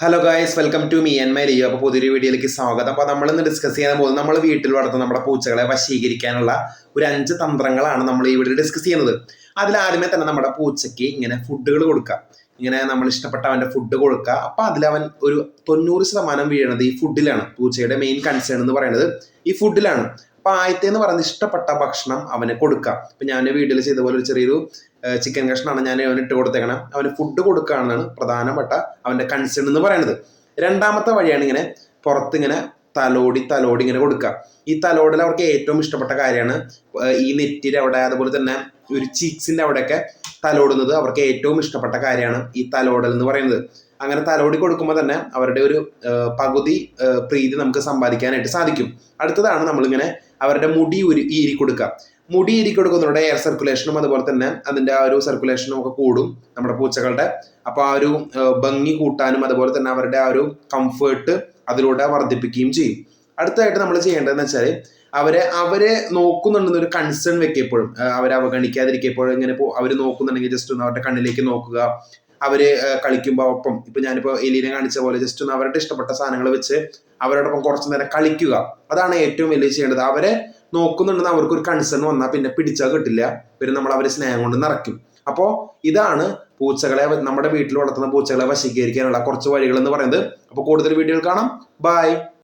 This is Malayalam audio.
Hello guys welcome to me and my Leo അപ്പോൾ പുതിയൊരു വീഡിയോയിലേക്ക് സ്വാഗതം. അപ്പോൾ നമ്മൾ ഇന്ന് ഡിസ്കസ് ചെയ്യാൻ പോകുന്നത് നമ്മൾ വീട്ടിൽ വളർത്തുന്ന നമ്മുടെ പൂച്ചകളെ വശീകരിക്കാനുള്ള ഒരു അഞ്ച് തന്ത്രങ്ങളാണ് നമ്മൾ ഈ വീഡിയോ ഡിസ്കസ് ചെയ്യുന്നത്. അതിൽ ആദ്യമേ തന്നെ നമ്മുടെ പൂച്ചയ്ക്ക് ഇങ്ങനെ ഫുഡുകൾ കൊടുക്കുക ഇങ്ങനെ നമ്മൾ ഇഷ്ടപ്പെട്ട അവന്റെ ഫുഡ് കൊടുക്കുക. അപ്പോൾ അവൻ ഒരു തൊണ്ണൂറ് ശതമാനം വീഴുന്നത് ഈ ഫുഡിലാണ് പൂച്ചയുടെ മെയിൻ കൺസേൺ എന്ന് പറയുന്നത് ഈ ഫുഡിലാണ് ആദ്യത്തെ എന്ന് പറയുന്നത് ഇഷ്ടപ്പെട്ട ഭക്ഷണം അവന് കൊടുക്കുക ഇപ്പം ഞാൻ വീട്ടിൽ ചെയ്ത പോലെ ഒരു ചെറിയൊരു ചിക്കൻ കഷ്ണമാണ് ഞാൻ അവന് ഇട്ട് കൊടുത്തേക്കണം. അവന് ഫുഡ് കൊടുക്കുകയാണെന്നാണ് പ്രധാനപ്പെട്ട അവന്റെ കൺസേൺ എന്ന് പറയുന്നത് രണ്ടാമത്തെ വഴിയാണ് ഇങ്ങനെ പുറത്ത് ഇങ്ങനെ തലോടി തലോടി ഇങ്ങനെ കൊടുക്കുക. ഈ തലോടിൽ അവർക്ക് ഏറ്റവും ഇഷ്ടപ്പെട്ട കാര്യമാണ് ഈ നെറ്റിന്റെ അവിടെ അതുപോലെ തന്നെ ഒരു ചീക്സിന്റെ അവിടെയൊക്കെ തലോടുന്നത് അവർക്ക് ഏറ്റവും ഇഷ്ടപ്പെട്ട കാര്യമാണ് ഈ തലോടൽ എന്ന് പറയുന്നത്. അങ്ങനെ തലോടി കൊടുക്കുമ്പോൾ തന്നെ അവരുടെ ഒരു പകുതി പ്രീതി നമുക്ക് സമ്പാദിക്കാനായിട്ട് സാധിക്കും. അടുത്തതാണ് നമ്മളിങ്ങനെ അവരുടെ മുടി ഉരി ഈരി കൊടുക്കുക മുടി ഈരി കൊടുക്കുന്നതോടെ എയർ സർക്കുലേഷനും അതുപോലെ തന്നെ അതിന്റെ ആ ഒരു സർക്കുലേഷനും ഒക്കെ കൂടും നമ്മുടെ പൂച്ചകളുടെ. അപ്പോൾ ആ ഒരു ഭംഗി കൂട്ടാനും അതുപോലെ തന്നെ അവരുടെ ആ ഒരു കംഫേർട്ട് അതിലൂടെ വർദ്ധിപ്പിക്കുകയും ചെയ്യും. അടുത്തതായിട്ട് നമ്മൾ ചെയ്യേണ്ടതെന്ന് വെച്ചാൽ അവരെ അവരെ നോക്കുന്നുണ്ടെന്ന് ഒരു കൺസേൺ വെക്കുക എപ്പോഴും അവരെ അവഗണിക്കാതിരിക്കുക എപ്പോഴും ഇങ്ങനെ അവർ നോക്കുന്നുണ്ടെങ്കിൽ ജസ്റ്റ് ഒന്ന് അവരുടെ കണ്ണിലേക്ക് നോക്കുക. അവർ ആ, കളിക്കുമ്പോൾ ഒപ്പം. ഇപ്പൊ ഞാനിപ്പോ എലീനെ കാണിച്ച പോലെ ജസ്റ്റ് ഒന്ന് അവരുടെ ഇഷ്ടപ്പെട്ട സാധനങ്ങൾ വെച്ച് അവരോടൊപ്പം കുറച്ചു നേരം കളിക്കുക. അതാണ് ഏറ്റവും വലിയ ചെയ്യേണ്ടത്. അവരെ നോക്കുന്നുണ്ടെന്ന് അവർക്ക് ഒരു കൺസേൺ വന്നാൽ പിന്നെ പിടിച്ചാൽ കിട്ടില്ല. പിന്നെ നമ്മൾ അവരെ സ്നേഹം കൊണ്ട് നിറയ്ക്കും. അപ്പോൾ ഇതാണ് പൂച്ചകളെ നമ്മുടെ വീട്ടിൽ വളർത്തുന്ന പൂച്ചകളെ വശീകരിക്കാനുള്ള കുറച്ച് വഴികൾ എന്ന് പറയുന്നത്. അപ്പോൾ കൂടുതൽ വീഡിയോകൾ കാണാം. ബൈ